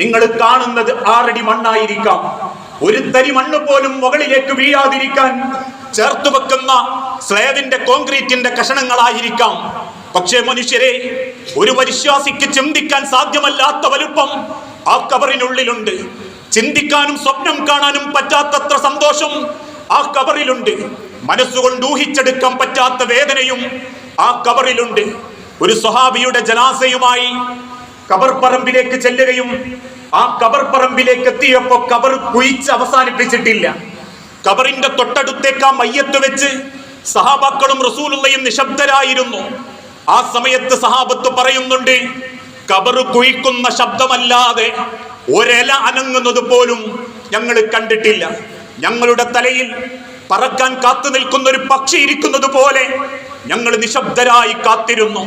നിങ്ങൾ കാണുന്നത് ആറടി മണ്ണായിരിക്കാം. ഒരു തരി മണ്ണ് പോലും മുകളിലേക്ക് വീഴാതിരിക്കാൻ ചേർത്തു വെക്കുന്ന സ്ലേവിന്റെ കോൺക്രീറ്റിന്റെ കഷണങ്ങളായിരിക്കാം. പക്ഷേ മനുഷ്യരെ ഒരു പരിശ്വാസിക്ക് ചിന്തിക്കാൻ സാധ്യമല്ലാത്ത വലുപ്പം ആ കബറിനുള്ളിലുണ്ട് ചിന്തിക്കാനും സ്വപ്നം കാണാനും പറ്റാത്തത്ര സന്തോഷം ആ കബറിലുണ്ട് മനസ്സുകൊണ്ട് ഊഹിച്ചെടുക്കാൻ പറ്റാത്ത വേദനയും ആ കബറിലുണ്ട് ഒരു സ്വഹാബിയുടെ ജനാസയുമായി കബർ പറമ്പിലേക്ക് ചെല്ലുകയും ആ കബർ പറമ്പിലേക്ക് എത്തിയപ്പോ കബർ കുഴിച്ച് അവസാനിപ്പിച്ചിട്ടില്ല. കബറിന്റെ തൊട്ടടുത്തേക്ക് ആ മയ്യത്ത് വെച്ച് സഹാബാക്കളും റസൂലുള്ളയും നിശബ്ദരായിരുന്നു. ആ സമയത്ത് സഹാബത്ത് പറയുന്നുണ്ട് കബർ കുഴിക്കുന്ന ശബ്ദമല്ലാതെ ഒരല അനങ്ങുന്നത് പോലും ഞങ്ങൾ കണ്ടിട്ടില്ല. ഞങ്ങളുടെ തലയിൽ പറക്കാൻ കാത്തു നിൽക്കുന്ന ഒരു പക്ഷി ഇരിക്കുന്നത് പോലെ ഞങ്ങൾ നിശബ്ദരായി കാത്തിരുന്നു.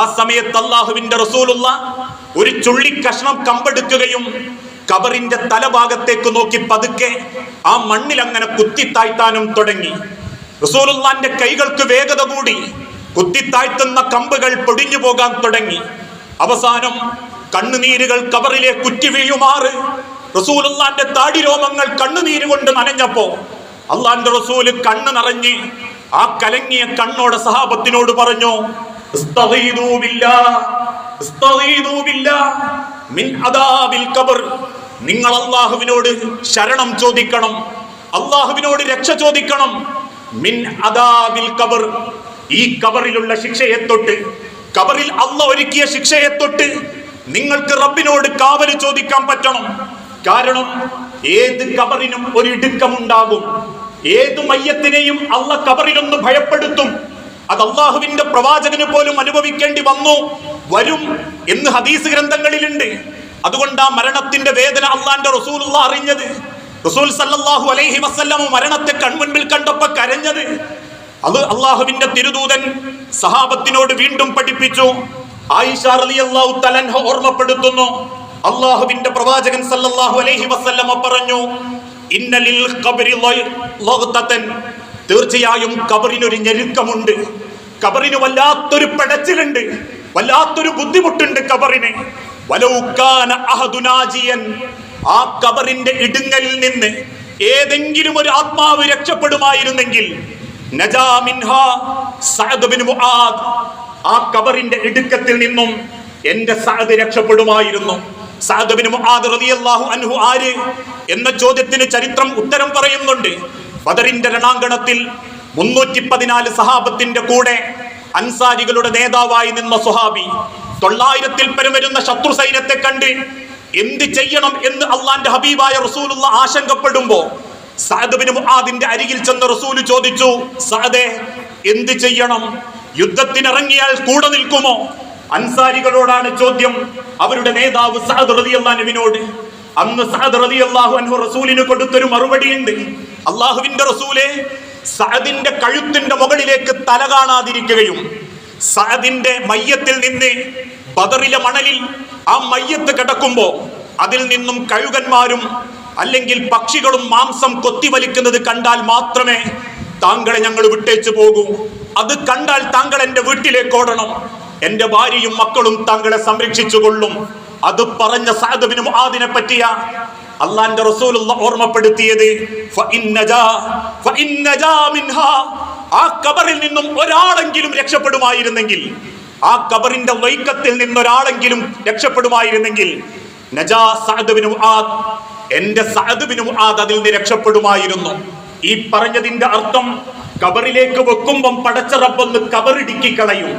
ആ സമയത്ത് അള്ളാഹുവിന്റെ റസൂലുള്ള ഒരു ചുള്ളിക്കഷ്ണം കമ്പെടുക്കുകയും കബറിന്റെ തലഭാഗത്തേക്ക് നോക്കി പതുക്കെ ആ മണ്ണിൽ അങ്ങനെ കുത്തിത്താഴ്ത്താനും തുടങ്ങി. റസൂലുള്ളാന്റെ കൈകൾക്ക് വേഗത കൂടി കുത്തിത്താഴ്ത്തുന്ന കമ്പുകൾ പൊടിഞ്ഞു പോകാൻ തുടങ്ങി. അവസാനം കണ്ണുനീരുകൾ കബറിലെ കുറ്റി വീഴുമാറ്. റസൂലുള്ളാന്റെ താടിരോമങ്ങൾ കണ്ണുനീര് കൊണ്ട് നനഞ്ഞപ്പോ അള്ളാന്റെ റസൂൽ കണ്ണ് നിറഞ്ഞ് ആ കലങ്ങിയ കണ്ണോടെ സഹാബത്തിനോട് പറഞ്ഞു നിങ്ങൾ അള്ളാഹുവിനോട് ശരണം ചോദിക്കണം. അള്ളാഹുവിനോട് രക്ഷ ചോദിക്കണം. മിൻ അദാബിൽ കബർ ഈ കബറിലുള്ള ശിക്ഷയെ തൊട്ട് കബറിൽ അല്ല ഒരുക്കിയ ശിക്ഷയെ തൊട്ട് നിങ്ങൾക്ക് റബ്ബിനോട് കാവൽ ചോദിക്കാൻ പറ്റണം. കാരണം ഏത് കബറിനും ഒരു ഇടുക്കമുണ്ടാകും. ഏത് മയ്യത്തിനെയും അല്ല കബറിലൊന്ന് ഭയപ്പെടുത്തും. അത് അള്ളാഹുവിന്റെ പ്രവാചകന് പോലും അനുഭവിക്കേണ്ടി വന്നു വരും എന്ന് ഹദീസ് ഗ്രന്ഥങ്ങളിലുണ്ട്. അതുകൊണ്ട് ആ മരണത്തിന്റെ വേദന അള്ളാന്റെ റസൂലുള്ള അറിഞ്ഞത്. റസൂൽ സല്ലാഹു അലൈഹി വസല്ലമ മരണത്തെ കൺമുൻപിൽ കണ്ടപ്പോ കരഞ്ഞത്. അത് അള്ളാഹുവിന്റെ തിരുദൂതൻ സഹാബത്തിനോട് വീണ്ടും പഠിപ്പിച്ചു. ആയിഷ റളിയല്ലാഹു തലൻഹ ഓർമ്മപ്പെടുത്തുന്നു. അള്ളാഹുവിന്റെ പ്രവാചകൻ സല്ലല്ലാഹു അലൈഹി വസല്ലമ പറഞ്ഞു ലഗ്തതൻ തീർച്ചയായും കബറിനൊരു ഞെരുക്കമുണ്ട്. കബറിന് വല്ലാത്തൊരു പെടച്ചിലുണ്ട്. വല്ലാത്തൊരു ബുദ്ധിമുട്ടുണ്ട് കബറിന്. വലൗക്കാന അഹദുനാജിയൻ. ആ കബറിന്റെ ഇടുങ്ങലിൽ നിന്ന് ഏതെങ്കിലും ഒരു ആത്മാവ് രക്ഷപ്പെടുമായിരുന്നെങ്കിൽ ആ കബറിന്റെ ഇടുക്കത്തിൽ നിന്നും എന്റെ സഅദ് രക്ഷപ്പെടുമായിരുന്നു. സഅദ് ബിൻ മുആദ് റളിയല്ലാഹു അൻഹു ആര് എന്ന ചോദ്യത്തിന് ചരിത്രം ഉത്തരം പറയുന്നുണ്ട്. ബദറിന്റെ രണാങ്കണത്തിൽ മുന്നൂറ്റി പതിനാല് സഹാബത്തിന്റെ കൂടെ അൻസാരികളുടെ നേതാവായി നിന്ന സുഹാബി തൊള്ളായിരത്തിൽ പരം വരുന്ന ശത്രു സൈന്യത്തെ കണ്ട് എന്ത് ചെയ്യണം എന്ന് അള്ളാന്റെ ഹബീബായ റസൂലുള്ള ആശങ്കപ്പെടുമ്പോ സഅദ് മുആദിന്റെ അരികിൽ ചെന്ന് റസൂൽ ചോദിച്ചു സഅദേ എന്ത് ചെയ്യണം? യുദ്ധത്തിനിറങ്ങിയാൽ കൂടെ നിൽക്കുമോ? അൻസാരികളോടാണ് ചോദ്യം. അവരുടെ നേതാവ് സഅദ് റളിയല്ലാഹുവിനോട് അന്ന് സഅദ് റളിയല്ലാഹു അൻഹു റസൂലിന് കൊടുത്തൊരു മറുപടിയുണ്ട്. അള്ളാഹുവിന്റെ റസൂലെ സഅദിന്റെ കഴുത്തിന്റെ മുകളിലേക്ക് തല കാണാതിരിക്കുകയും സഅദിന്റെ മയ്യത്തിൽ നിന്ന് ബദറിലെ മണലിൽ ആ മയ്യത്ത് കിടക്കുമ്പോൾ അതിൽ നിന്നും കഴുകന്മാരും അല്ലെങ്കിൽ പക്ഷികളും മാംസം കൊത്തിവലിക്കുന്നത് കണ്ടാൽ മാത്രമേ താങ്കളെ ഞങ്ങൾ വിട്ടേച്ചു പോകൂ. അത് കണ്ടാൽ താങ്കൾ എന്റെ വീട്ടിലേക്ക് ഓടണം. എന്റെ ഭാര്യയും മക്കളും താങ്കളെ സംരക്ഷിച്ചു കൊള്ളും അത് പറഞ്ഞ സാദബിന് മുആദിനെ പറ്റിയ അള്ളാന്റെ റസൂലുള്ള ഓർമ്മപ്പെടുത്തിയത്. ആ കബറിൽ നിന്നും ഒരാളെങ്കിലും രക്ഷപ്പെടുമായിരുന്നെങ്കിൽ ആ കബറിന്റെ വൈക്കത്തിൽ നിന്നൊരാളെങ്കിലും രക്ഷപ്പെടുമായിരുന്നെങ്കിൽ നജാ സഅദ് ബിൻ മുആദ് എന്റെ സഅദ് ബിൻ മുആദ് അതിൽ നിന്ന് രക്ഷപ്പെടുമായിരുന്നു. ഈ പറഞ്ഞതിന്റെ അർത്ഥം കബറിലേക്ക് വെക്കുമ്പം പടച്ച റബ്ബൊന്ന് കബറിടുക്കി കളയും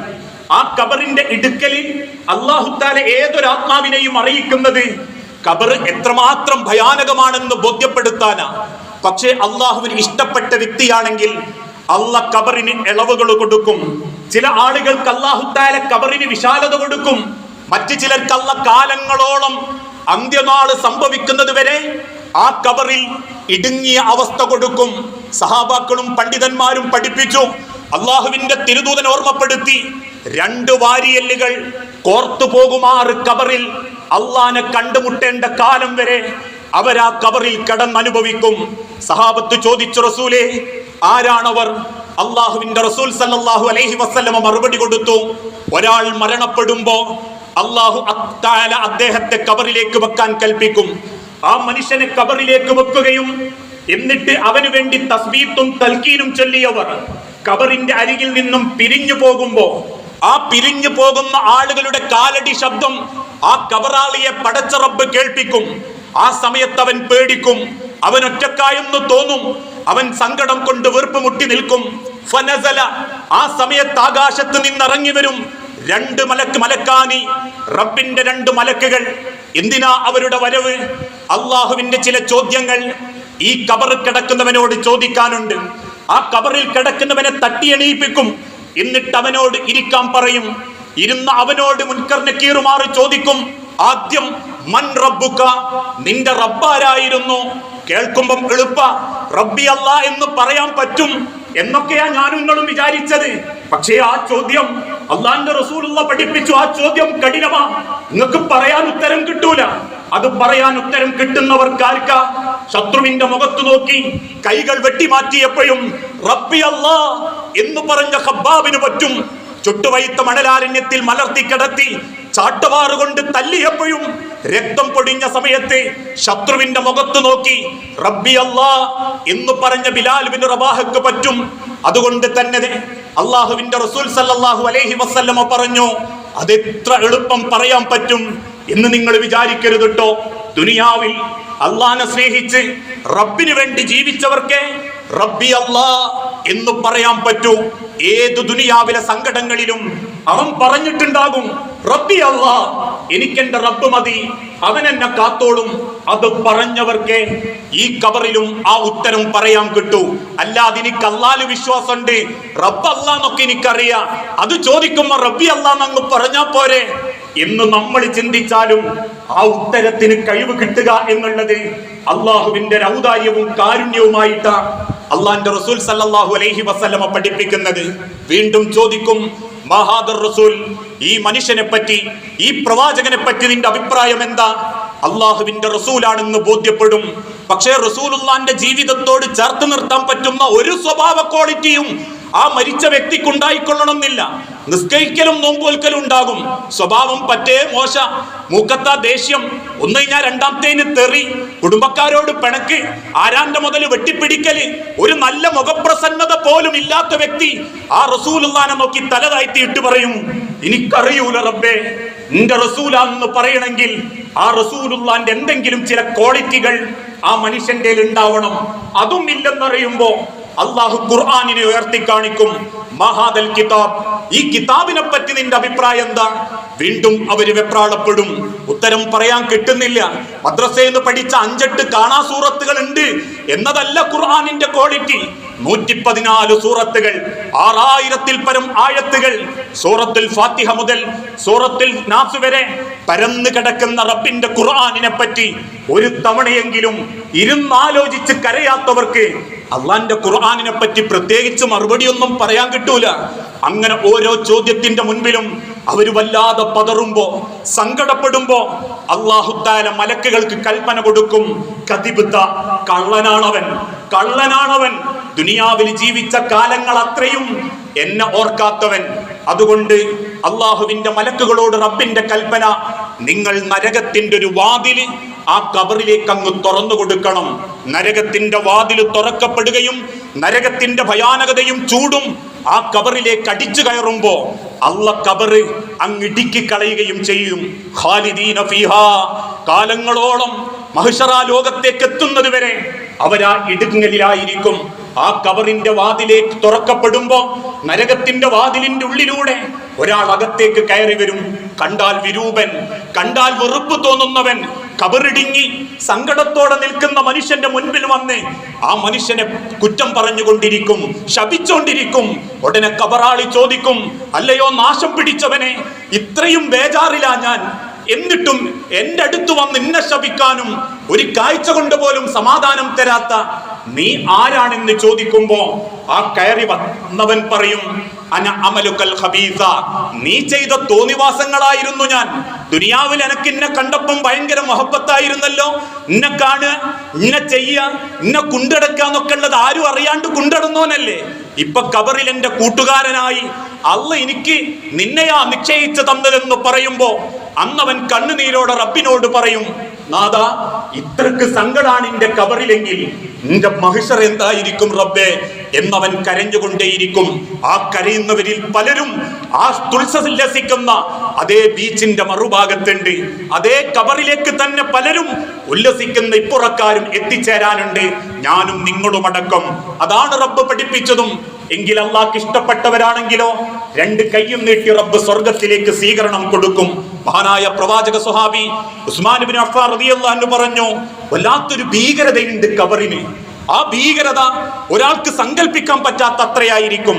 ആ കബറിന്റെ ഇടുക്കലിൽ അള്ളാഹുത്താല ഏതൊരാത്മാവിനെയും അറിയിക്കുന്നത്? കബർ എത്രമാത്രം ഭയാനകമാണെന്ന് ബോധ്യപ്പെടുത്താനാ. പക്ഷേ അള്ളാഹുവിന് ഇഷ്ടപ്പെട്ട വ്യക്തിയാണെങ്കിൽ അല്ല കബറിന് ഇളവുകൾ കൊടുക്കും. ചില ആളുകൾക്ക് അള്ളാഹുത്താല കബറിന് വിശാലത കൊടുക്കും. മറ്റു ചിലർക്ക് അല്ല കാലങ്ങളോളം അന്ത്യനാൾ സംഭവിക്കുന്നത് വരെ ആ കബറിൽ ഇടുങ്ങിയ അവസ്ഥ കൊടുക്കും. സഹാബാക്കളും പണ്ഡിതന്മാരും പഠിപ്പിച്ചു. അള്ളാഹുവിന്റെ തിരുദൂതൻ ഓർമ്മപ്പെടുത്തി രണ്ട് വാരിയല്ലുകൾ കോർത്തു പോകുമാറ് കബറിൽ അള്ളാനെ കണ്ടുമുട്ടേണ്ട കാലം വരെ അവരാ കബറിൽ കടന്നനുഭവിക്കും. സഹാബത്ത് ചോദിച്ചു റസൂലേ ആരാണവർ? അള്ളാഹുവിന്റെ റസൂൽ സല്ലാഹു അലൈഹി വസ്ലമ മറുപടി കൊടുത്തു ഒരാൾ മരണപ്പെടുമ്പോ അള്ളാഹു അത്താല അദ്ദേഹത്തെ കബറിലേക്ക് വെക്കാൻ കൽപ്പിക്കും. ആ മനുഷ്യനെ കബറിലേക്ക് വെക്കുകയും എന്നിട്ട് അവന് വേണ്ടി തസ്ബീത്തും തൽക്കീനും ചൊല്ലിയവർ. കബറിന്റെ അരികിൽ നിന്നും പിരിഞ്ഞു പോകുമ്പോ ആ പിരിഞ്ഞു പോകുന്ന ആളുകളുടെ കാലടി ശബ്ദം ആ കബറാളിയെ പടച്ച റബ്ബ് കേൾപ്പിക്കും. ആ സമയത്ത് അവൻ പേടിക്കും. അവൻ ഒറ്റക്കായെന്ന് തോന്നും. അവൻ സങ്കടം കൊണ്ട് വീർപ്പ് മുട്ടി നിൽക്കും. ഫനസല ആ സമയത്ത് ആകാശത്ത് നിന്നിറങ്ങി വരും രണ്ട് മലക്ക് മലക്കാനി റബ്ബിന്റെ രണ്ട് മലക്കുകൾ. എന്തിനാ അവരുടെ വരവ്? അള്ളാഹുവിന്റെ ചില ചോദ്യങ്ങൾ ഈ കബറ് കിടക്കുന്നവനോട് ചോദിക്കാനുണ്ട്. ആ കബറിൽ കിടക്കുന്നവനെ തട്ടിയണീപ്പിക്കും എന്നിട്ട് അവനോട് ഇരിക്കാൻ പറയും. ഇരുന്ന അവനോട് മുൻകറിന് കീറുമാറി ചോദിക്കും ആദ്യം മൻ റബ്ബുക നിന്റെ റബ്ബാരായിരുന്നു? കേൾക്കുമ്പം എളുപ്പ റബ്ബി അല്ല എന്ന് പറയാൻ പറ്റും. എന്നൊക്കെയാ ഞാനും നിങ്ങളും വിചാരിച്ചത്. പക്ഷേ ആ ചോദ്യം അള്ളാന്റെ റസൂലുള്ള പഠിപ്പിച്ചു. ആ ചോദ്യം കഠിനമാ. നിങ്ങൾക്ക് പറയാൻ ഉത്തരം കിട്ടൂല. അത് പറയാൻ ഉത്തരം കിട്ടുന്നവർക്കാർക്ക ശത്രുവിന്റെ മുഖത്ത് നോക്കി കൈകൾ വെട്ടിമാറ്റിയപ്പോഴും റബ്ബി അല്ലാ എന്ന് പറഞ്ഞ ഹബ്ബാബിന് പറ്റും. ചുട്ടുവൈത്ത മണലാരണ്യത്തിൽ മലർത്തി കിടത്തി ചാട്ടവാറുകൊണ്ട് തല്ലിയപ്പോഴും രക്തം പൊടിഞ്ഞ സമയത്ത് ശത്രുവിന്റെ മുഖത്ത് നോക്കി റബ്ബി അല്ലാ എന്ന് പറഞ്ഞ ബിലാൽ ബിൻ റബാഹക്ക് പറ്റും. അതുകൊണ്ട് തന്നെ അള്ളാഹുവിന്റെ റസൂൽ സല്ലാഹു അലൈഹി വസ്ല്ലമ്മ പറഞ്ഞു അതെത്ര എളുപ്പം പറയാൻ പറ്റും. എന്ന് നിങ്ങൾ വിചാരിക്കരുത് കേട്ടോ ദുനിയാവിൽ അള്ളാനെ സ്നേഹിച്ച് റബ്ബിന് വേണ്ടി ജീവിച്ചവർക്ക് റബ്ബി അള്ളാ എന്ന് പറയാൻ പറ്റൂ. ഏത് ദുനിയാവിലെ സങ്കടങ്ങളിലും അവൻ പറഞ്ഞിട്ടുണ്ടാകും റബ്ബി അല്ലാ എനിക്കെന്റെ റബ്ബ് മതി അവൻ എന്നെ കാത്തോളും. അത് പറഞ്ഞവർക്ക് ഈ കബറിലും ആ ഉത്തരം പറയാൻ കിട്ടൂ. അല്ലാതെ എനിക്ക് അല്ലാൽ വിശ്വാസമുണ്ട്. റബ്ബ് അല്ലാന്നൊക്കെ എനിക്കറിയാം. അത് ചോദിക്കുമ്പോ റബ്ബി അല്ലാന്നങ്ങ് പറഞ്ഞാ പോരെ? എന്ന് നമ്മൾ ചിന്തിച്ചാലും ആ ഉത്തരത്തിന് കഴിവ് കിട്ടുക എന്നുള്ളത് അള്ളാഹുവിന്റെ ഔദാര്യവും കാരുണ്യവുമായിട്ടാണ് അള്ളാന്റെ റസൂൽ സല്ലാഹു അലൈഹി വസ്ലമ പഠിപ്പിക്കുന്നത്. വീണ്ടും ചോദിക്കും മഹാദർ റസൂൽ ഈ മനുഷ്യനെ പറ്റി ഈ പ്രവാചകനെ പറ്റി നിന്റെ അഭിപ്രായം എന്താ? അള്ളാഹുവിന്റെ റസൂലാണെന്ന് ബോധ്യപ്പെടും. പക്ഷേ റസൂലുള്ളാന്റെ ജീവിതത്തോട് ചേർത്ത് നിർത്താൻ പറ്റുന്ന ഒരു സ്വഭാവ ക്വാളിറ്റിയും ആ മരിച്ച വ്യക്തിക്ക് ഉണ്ടായിക്കൊള്ളണമെന്നില്ല നിസ്കരിക്കലും നോമ്പോൽക്കലും ഉണ്ടാകും. സ്വഭാവം പറ്റേ മോശ മൂക്കത്ത ദേഷ്യം. ഒന്ന് കഴിഞ്ഞാൽ രണ്ടാമത്തേന് തെറി. കുടുംബക്കാരോട് പിണക്ക്. ആരാന്റെ മുതൽ വെട്ടിപ്പിടിക്കൽ? ഒരു നല്ല മുഖപ്രസന്നത പോലും ഇല്ലാത്ത വ്യക്തി ആ റസൂലുള്ളാനെ നോക്കി തല താഴ്ത്തി ഇട്ട് പറയും എനിക്കറിയൂല റബ്ബേ നിന്റെ റസൂലാന്ന് പറയണമെങ്കിൽ ആ റസൂലുള്ളാന്റെ എന്തെങ്കിലും ചില ക്വാളിറ്റികൾ ആ മനുഷ്യന്റെ ഉണ്ടാവണം അതും ഇല്ലെന്നറിയുമ്പോ അള്ളാഹു ഖുർആാനിനെ ഉയർത്തി കാണിക്കും. മഹാദൽ കിതാബ്. ഈ കിതാബിനെ പറ്റി നിന്റെ അഭിപ്രായം എന്താ? വീണ്ടും അവർ വെപ്രാളപ്പെടും. ഉത്തരം പറയാൻ കിട്ടുന്നില്ല. മദ്രസയിൽ നിന്ന് പഠിച്ച അഞ്ചെട്ട് കാണാ സൂറത്തുകൾ ഉണ്ട്. എന്നതല്ല ഖുർആാനിന്റെ ക്വാളിറ്റി നൂറ്റി പതിനാല് സൂറത്തുകൾ ആറായിരത്തിൽ പരം ആഴത്തുകൾ സൂറത്തുൽ ഫാത്തിഹ മുതൽ സൂറത്തുൽ നാസ് വരെ പരന്നു കിടക്കുന്ന റബ്ബിന്റെ ഖുർആാനിനെ പറ്റി ഒരു തവണയെങ്കിലും ഇരുന്നാലോചിച്ച് കരയാത്തവർക്ക് അള്ളാന്റെ ഖുർആാനിനെ പറ്റി പ്രത്യേകിച്ച് മറുപടിയൊന്നും പറയാൻ കിട്ടൂല. അങ്ങനെ ഓരോ ചോദ്യത്തിന്റെ മുൻപിലും അവർ വല്ലാതെ പതറുമ്പോ സങ്കടപ്പെടുമ്പോ അള്ളാഹുത്താല മലക്കുകൾക്ക് കൽപ്പന കൊടുക്കും കതിബുദ്ധ കള്ളനാണവൻ. കള്ളനാണവൻ. ദുനിയാവിൽ ജീവിച്ച കാലങ്ങൾ അത്രയും എന്നെ ഓർക്കാത്തവൻ. അതുകൊണ്ട് അള്ളാഹുവിന്റെ മലക്കുകളോട് റബ്ബിന്റെ കൽപ്പന നിങ്ങൾ നരകത്തിന്റെ ഒരു വാതിൽ ആ കബറിലേക്ക് അങ്ങ് തുറന്നു കൊടുക്കണം. നരകത്തിന്റെ വാതിൽ തുറക്കപ്പെടുകയും നരകത്തിന്റെ ഭയാനകതയും ചൂടും ആ കബറിലേക്ക് അടിച്ചു കയറുമ്പോ അള്ള കബറ് അങ്ങിടുക്കി കളയുകയും ചെയ്യും. ഖാലിദീന കാലങ്ങളോളം മഹിഷറ ലോകത്തേക്ക് എത്തുന്നത് വരെ അവരാ ഇടുങ്ങലിലായിരിക്കും. ആ കവറിന്റെ വാതിലേക്ക് തുറക്കപ്പെടുമ്പോ നരകത്തിന്റെ വാതിലിന്റെ ഉള്ളിലൂടെ ഒരാൾ അകത്തേക്ക് കയറി വരും. കണ്ടാൽ വിരൂപൻ കണ്ടാൽ വെറുപ്പ് തോന്നുന്നവൻ കബറിടുങ്ങി സങ്കടത്തോടെ നിൽക്കുന്ന മനുഷ്യന്റെ മുൻപിൽ വന്ന് ആ മനുഷ്യനെ കുറ്റം പറഞ്ഞുകൊണ്ടിരിക്കും ശപിച്ചുകൊണ്ടിരിക്കും ഉടനെ കബറാളി ചോദിക്കും അല്ലയോ നാശം പിടിച്ചവനെ ഇത്രയും ബേജാറിലാ ഞാൻ. എന്നിട്ടും എന്റെ അടുത്ത് വന്ന് എന്നെ ശപിക്കാനും ഒരു കാഴ്ച കൊണ്ട് പോലും സമാധാനം തരാത്ത നീ ആരാണെന്ന് ചോദിക്കുമ്പോ ആ കയറി വന്നവൻ പറയും അന അമലുക്കൽ ഹബീസ നീ ചെയ്ത തോന്നിവാസങ്ങളായിരുന്നു ഞാൻ. ദുനിയാവിൽ എനക്ക് ഇന്നെ കണ്ടപ്പം ഭയങ്കര മൊഹബത്തായിരുന്നല്ലോ. ഇന്നെ കാണുക ഇന്നെ ചെയ്യ ഇന്നെ കുണ്ടടക്കാന്നൊക്കെ ഉള്ളത് ആരും അറിയാണ്ട് കുണ്ടടുന്നോനല്ലേ ഇപ്പൊ കബറിൽ എന്റെ കൂട്ടുകാരനായി അല്ല എനിക്ക് നിന്നെയാ നിശ്ചയിച്ചു തന്നതെന്ന് പറയുമ്പോ അന്നവൻ കണ്ണുനീരോടെ റബ്ബിനോട് പറയും നാദാ ഇത്രക്ക് സങ്കടാണ് എന്റെ കബറിലെങ്കിൽ. നിന്റെ മഹിഷർ എന്തായിരിക്കും റബ്ബേ? എന്നവൻ കരഞ്ഞുകൊണ്ടേയിരിക്കും. ആ കരയുന്നവരിൽ പലരും ആ തുൾസല്ലസിക്കുന്ന അതേ ബീച്ചിന്റെ മറുഭാഗത്തുണ്ട്. അതേ കബറിലേക്ക് തന്നെ പലരും ഉല്ലസിക്കുന്ന ഇപ്പുറക്കാരും എത്തിച്ചേരാനുണ്ട്. ഞാനും നിങ്ങളും അടക്കം. അതാണ് റബ്ബ് പഠിപ്പിച്ചതും. എങ്കിൽ അള്ളാഹ്ക്ക് ഇഷ്ടപ്പെട്ടവരാണെങ്കിലോ? രണ്ട് കയ്യും നീട്ടി റബ്ബ് സ്വർഗത്തിലേക്ക് സ്വീകരണം കൊടുക്കും. മഹാനായ പ്രവാചക സുഹാബി ഉസ്മാൻ ബിൻ അഫ്ഫാർ റളിയല്ലാഹു പറഞ്ഞു വല്ലാത്തൊരു ഭീകരതയുണ്ട് കബറിന്. ആ ഭീകരത ഒരാൾക്ക് സങ്കല്പിക്കാൻ പറ്റാത്ത അത്രയായിരിക്കും